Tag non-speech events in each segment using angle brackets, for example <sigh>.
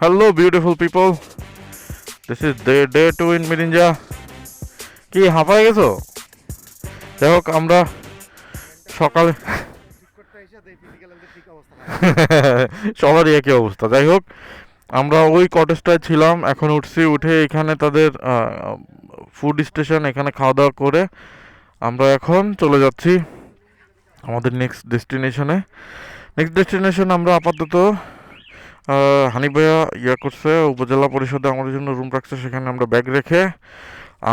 Hello beautiful people this is day day two in Mirinja কি, হাঁপায় গেছো? যাই হোক, আমরা সকালে <laughs> সবারই একই অবস্থা। যাই হোক, আমরা ওই কটেজটায় ছিলাম, এখন উঠছি, উঠে এখানে তাদের ফুড স্টেশন এখানে খাওয়া দাওয়া করে আমরা এখন চলে যাচ্ছি আমাদের নেক্সট ডেস্টিনেশনে নেক্সট ডেস্টিনেশন আমরা আপাতত হানিফ ভাইয়া ইয়ে করছে, উপজেলা পরিষদে আমাদের জন্য রুম রাখছে, সেখানে আমরা ব্যাগ রেখে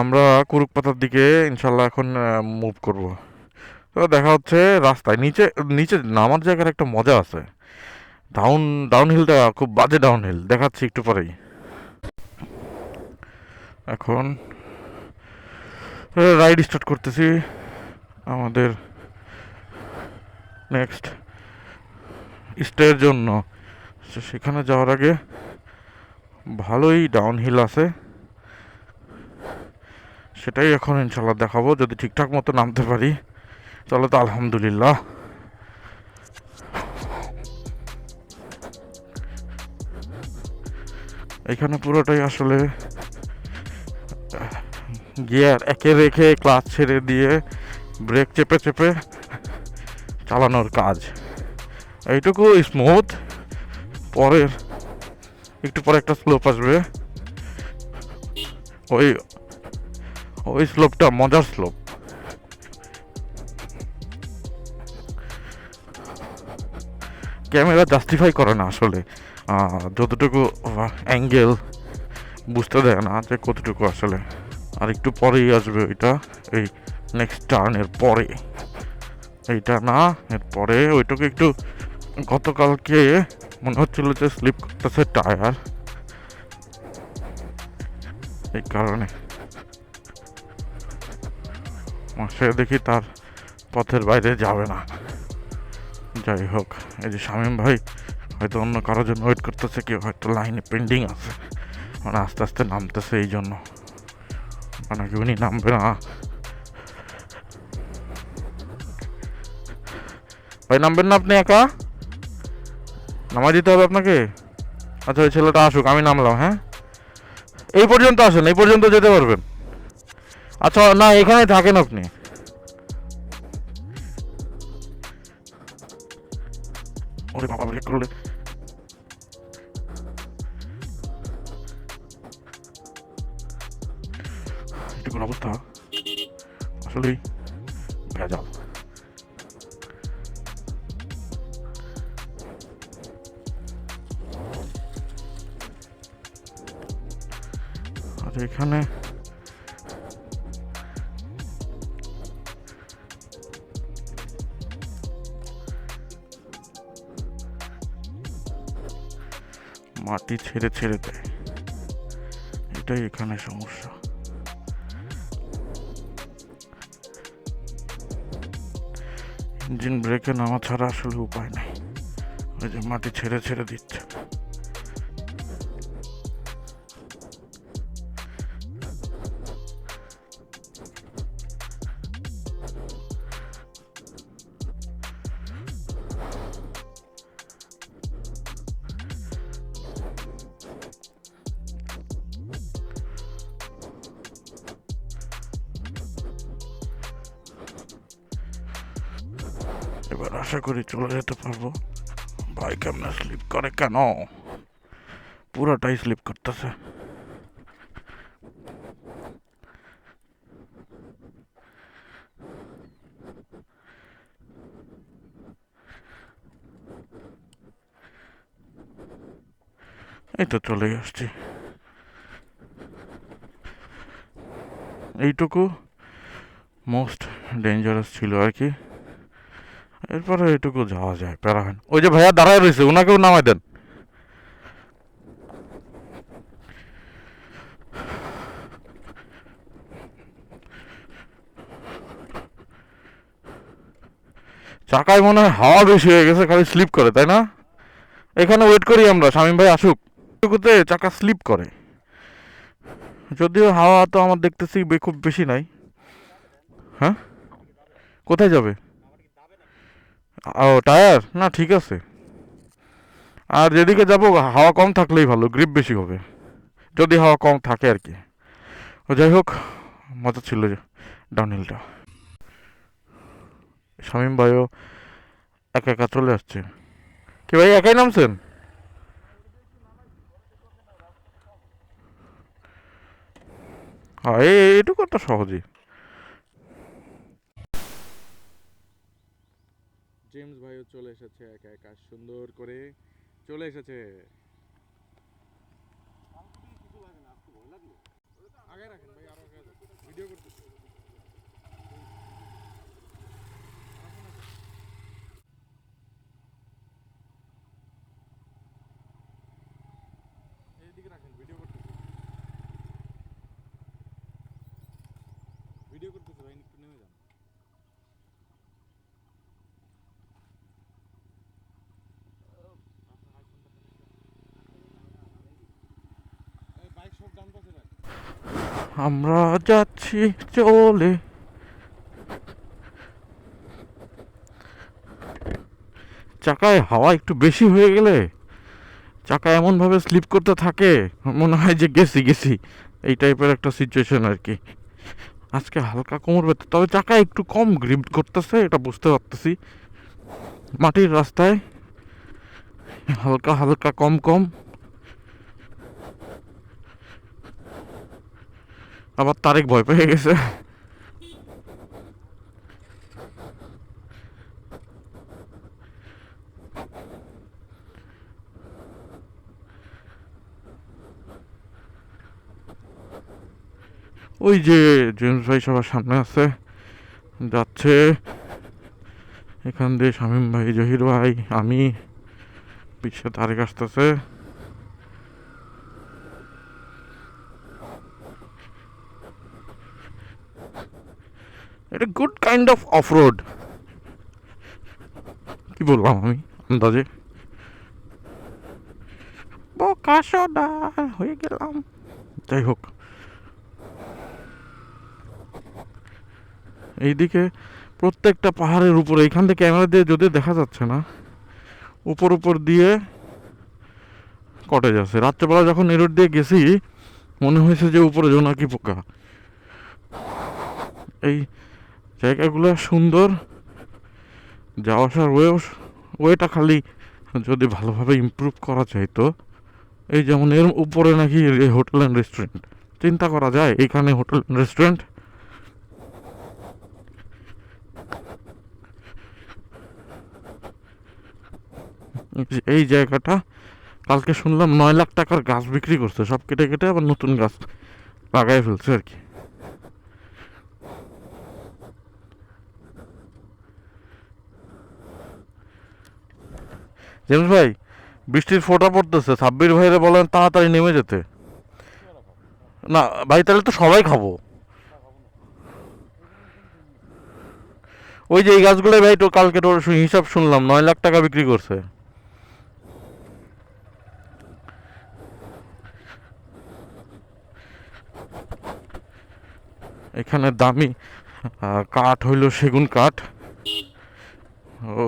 আমরা কুরুকপাতার দিকে ইনশাল্লাহ এখন মুভ করব। তো দেখা হচ্ছে রাস্তায়, নিচে নিচে নামার জায়গার একটা মজা আছে। ডাউন ডাউন হিলটা খুব বাজে ডাউন হিল দেখাচ্ছি একটু পরেই। এখন রাইড স্টার্ট করতেছি, আমাদের নেক্সট স্টের জন্য। তো সেখানে যাওয়ার আগে ভালোই ডাউন হিল আছে। সেটাই এখন ইনশাল্লাহ দেখাবো, যদি ঠিকঠাক মতো নামতে পারি। তাহলে তো আলহামদুলিল্লাহ। এখানে পুরোটাই আসলে, গিয়ার একে রেখে ক্লাচ ছেড়ে দিয়ে ব্রেক চেপে চেপে চালানোর কাজ। এইটুকু স্মুথ পরের, একটু পরে একটা স্লোপ আসবে। ওই ওই স্লোপটা মজার স্লোপ ক্যামেরা জাস্টিফাই করে না আসলে। যতটুকু অ্যাঙ্গেল বুঝতে দেয় না যে কতটুকু আসলে। আর একটু পরেই আসবে ওইটা, এই নেক্সট টার্নের পরে। এইটা না, এর পরে ওইটুকু একটু গতকালকে মনে হচ্ছিল যে স্লিপ করতেছে টায়ার এই কারণে। সে দেখি তার পথের বাইরে যাবে না। যাই হোক, এই যে শামীম ভাই, হয়তো অন্য কারোর জন্য ওয়েট করতেছে, কেউ হয়তো লাইনে পেন্ডিং আছে। মানে আস্তে আস্তে নামতেছে এই জন্য। মানে কি উনি নামবে না? ভাই, নামবেন না আপনি একা? নামাই দিতে হবে আপনাকে? আচ্ছা ওই ছেলেটা আসুক, আমি নামলাম হ্যাঁ? এই পর্যন্ত আসেন, এই পর্যন্ত যেতে পারবেন। আচ্ছা না এখানে থাকেন আপনি। অবস্থা। আসলেই ভেজাল। আর এখানে। মাটি ছেড়ে ছেড়ে দেয়। এটাই এখানে সমস্যা। ইঞ্জিন ব্রেকে নামা ছাড়া আসলে উপায় নেই। ওই যে মাটি ছেড়ে ছেড়ে দিচ্ছে। এবার আশা করি চলে যেতে পারব। বাইক এমনি স্লিপ করে কেন? পুরোটাই স্লিপ করতেছে। এই তো চলে আসছি। এইটুকু মোস্ট ডেঞ্জারাস ছিল আর কি। এরপরে এটুকু যাওয়া যায় প্যারা হয় ওই যে ভাইয়া দাঁড়ায় রয়েছে ওনাকেও নামাই দেন। চাকায় মনে হয় হাওয়া বেশি হয়ে গেছে, খালি স্লিপ করে, তাই না? এখানে ওয়েট করি আমরা, শামীম ভাই আসুক। এটুকুতে চাকা স্লিপ করে। যদিও হাওয়া তো আমার দেখতেছি খুব বেশি নাই। হ্যাঁ? কোথায় যাবে? ও, টায়ার? না, ঠিক আছে। আর যেদিকে যাব, হাওয়া কম থাকলেই ভালো গ্রিপ বেশি হবে। যদি হাওয়া কম থাকে আর কি। যাই হোক, মজা ছিল ডাউনহিলটা শামীম ভাইও একা একা চলে আসছে। কি ভাই, একাই নামছেন? হ্যাঁ এই এইটুকু তো সহজই। জেমস ভাইও চলে এসেছে, একা একা সুন্দর করে চলে এসেছে। আগে রাখেন ভিডিও করতেছি এইদিকে রাখেন, ভিডিও ভিডিও ভাই, একটু নেমে যান। আমরা যাচ্ছি চলে। চাকায় হাওয়া একটু বেশি হয়ে গেলে চাকা এমনভাবে স্লিপ করতে থাকে, মনে হয় যে গেছি গেছি। এই টাইপের একটা সিচুয়েশন আর কি। আজকে হালকা কোমর ব্যথা, তবে চাকা একটু কম গ্রিপ করতেছে, এটা বুঝতে পারতেছি। মাটির রাস্তায় হালকা হালকা, কম কম। আবার তারেক ভয় পেয়ে গেছে। ওই যে জেমস ভাই সবার সামনে আছে, যাচ্ছে। এখান দিয়ে শামীম ভাই, জহির ভাই, আমি পিছিয়ে তারেক আসতেছে এটা good kind of of road কি বললাম আমি আন্দাজে? হয়ে গেলাম। যাই হোক। এইদিকে প্রত্যেকটা পাহাড়ের উপরে, এখান থেকে ক্যামেরা দিয়ে যদি দেখা যাচ্ছে না, উপর উপর দিয়ে কটেজ আছে। রাত্রেবেলা যখন এরোড দিয়ে গেছি, মনে হয়েছে যে উপরে জোনাকি পোকা। এই জায়গাগুলো সুন্দর যাওয়া আসার ওয়েও, ওয়েটা খালি যদি ভালোভাবে ইমপ্রুভ করা যায় তো। এই যেমন এর উপরে নাকি হোটেল অ্যান্ড রেস্টুরেন্ট চিন্তা করা যায় এখানে হোটেল অ্যান্ড রেস্টুরেন্ট এই জায়গাটা, কালকে শুনলাম নয় লাখ টাকার গাছ বিক্রি করছে। সব কেটে কেটে আবার নতুন গাছ লাগাই ফেলছে আর কি। জেমস ভাই, বৃষ্টির ফোঁটা পড়তেছে। সাব্বির ভাইরে বলেন তাড়াতাড়ি নেমে যেতে। না, ভাই, তাহলে তো সবাই খাব। ওই যে এই গাছগুলো ভাই তো কালকে তোর হিসাব শুনলাম, নয় লাখ টাকা বিক্রি করছে। এখানে দামি কাঠ হইল সেগুন কাঠ।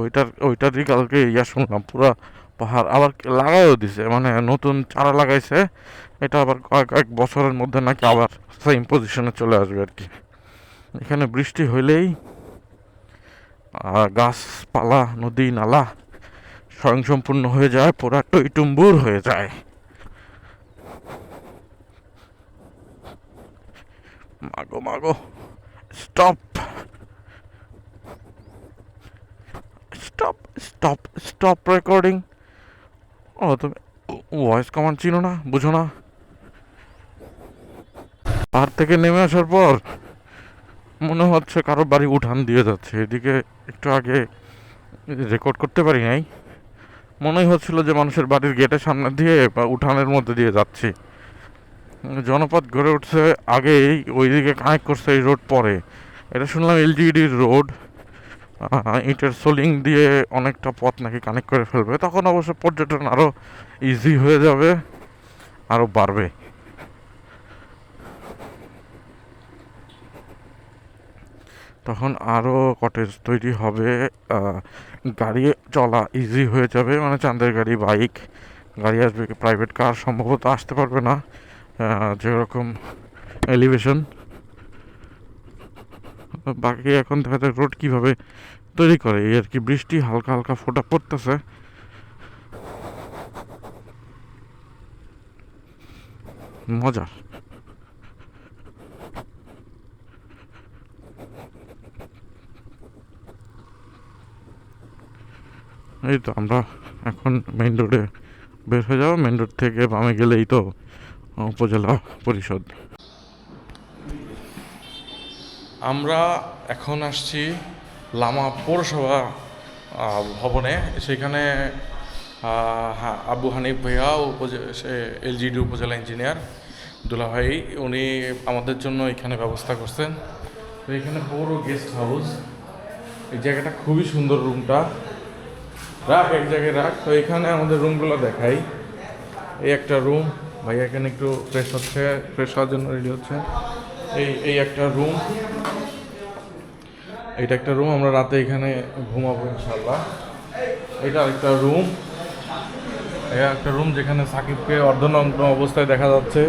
ওইটার ওইটারই কালকে ইয়া শুনলাম, পুরা পাহাড় আবার লাগাইও দিছে মানে নতুন চারা লাগাইছে, এটা আবার কয়েক এক বছরের মধ্যে নাকি আবার সেম পজিশনে চলে আসবে আর কি। এখানে বৃষ্টি হইলেই গাছপালা, নদী, নালা স্বয়ংসম্পূর্ণ হয়ে যায়, পুরা টইটুম্বুর হয়ে যায়। মাগো মাগো স্টপ স্টপ স্টপ রেকর্ডিং ও তুমি ভয়েস কমান্ড চিনো না, বুঝো না। পাহাড় থেকে নেমে আসার পর মনে হচ্ছে কারও বাড়ি উঠান দিয়ে যাচ্ছে। এদিকে একটু আগে রেকর্ড করতে পারি নাই। মনেই হচ্ছিল যে মানুষের বাড়ির গেটের সামনে দিয়ে বা উঠানের মধ্যে দিয়ে যাচ্ছি। জনপদ গড়ে উঠছে আগেই, ওইদিকে কানেক্ট করছে এই রোড পরে। এটা শুনলাম এলজিডির রোড ইটের সোলিং দিয়ে অনেকটা পথ নাকি কানেক্ট করে ফেলবে, তখন অবশ্য পর্যটন আরও ইজি হয়ে যাবে আরও বাড়বে। তখন আরও কটেজ তৈরি হবে গাড়ি চলা ইজি হয়ে যাবে মানে চাঁদের গাড়ি বাইক গাড়ি আসবে প্রাইভেট কার সম্ভবত আসতে পারবে না যেরকম এলিভেশন বাকি এখন দেখা যায় রোড কীভাবে তৈরি করে। এই আর কি বৃষ্টি হালকা হালকা ফোঁটা পড়তেছে। মজার এই তো আমরা এখন মেইন রোডে বের হয়ে যাব। মেইন রোড থেকে বামে গেলেই তো উপজেলা পরিষদ। আমরা এখন আসছি লামা পৌরসভা ভবনে। সেখানে আহ, হ্যাঁ আবু হানিফ ভাইয়া সে এলজিডি উপজেলা ইঞ্জিনিয়ার দুলা ভাই উনি আমাদের জন্য এখানে ব্যবস্থা করছেন। তো এখানে বড় গেস্ট হাউস এই জায়গাটা খুবই সুন্দর রুমটা রাখ এক জায়গায় রাখ। তো এখানে আমাদের রুমগুলো দেখাই। এই একটা রুম ভাইয়া এখানে একটু ফ্রেশ হচ্ছে ফ্রেশ হওয়ার জন্য রেডি হচ্ছে। এই এই একটা রুম এটা একটা রুম আমরা রাতে এখানে ঘুমাবো ইনশাল্লাহ এটা একটা রুম এটা একটা রুম যেখানে সাকিবকে অর্ধনগ্ন অবস্থায় দেখা যাচ্ছে।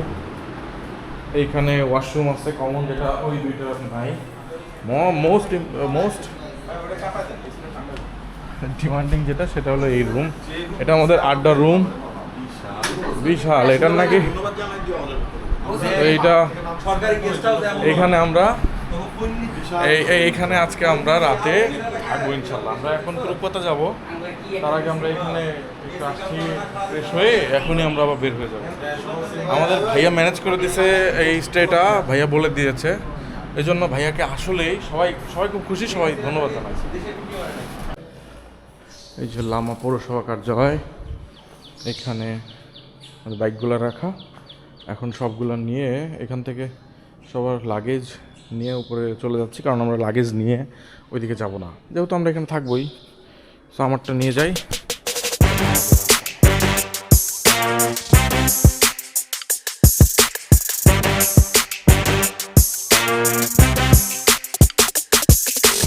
এইখানে ওয়াশরুম আছে কমন যেটা ওই দুইটা নাই। মোস্ট মোস্ট ডিমান্ডিং যেটা সেটা হলো এই রুম এটা আমাদের আড্ডা রুম বিশাল। এটার নাকি এইটা এখানে আমরা এইখানে আজকে আমরা রাতে থাকব ইনশাল্লাহ আমরা এখন তুরুপতা যাব। তার আগে আমরা এখানে আসছি ফ্রেশ হয়ে এখনই আমরা আবার বের হয়ে যাব। আমাদের ভাইয়া ম্যানেজ করে দিয়েছে এই স্টেটা ভাইয়া বলে দিয়েছে। এই জন্য ভাইয়াকে আসলেই সবাই সবাই খুব খুশি, সবাই ধন্যবাদ জানাইছে। এই যে লামা পৌরসভা কার্যালয়, এখানে বাইকগুলো রাখা। এখন সবগুলো নিয়ে এখান থেকে সবার লাগেজ নিয়ে উপরে চলে যাচ্ছি, কারণ আমরা লাগেজ নিয়ে ওইদিকে যাব না। যেহেতু আমরা এখানে থাকবোই সো আমারটা নিয়ে যাই।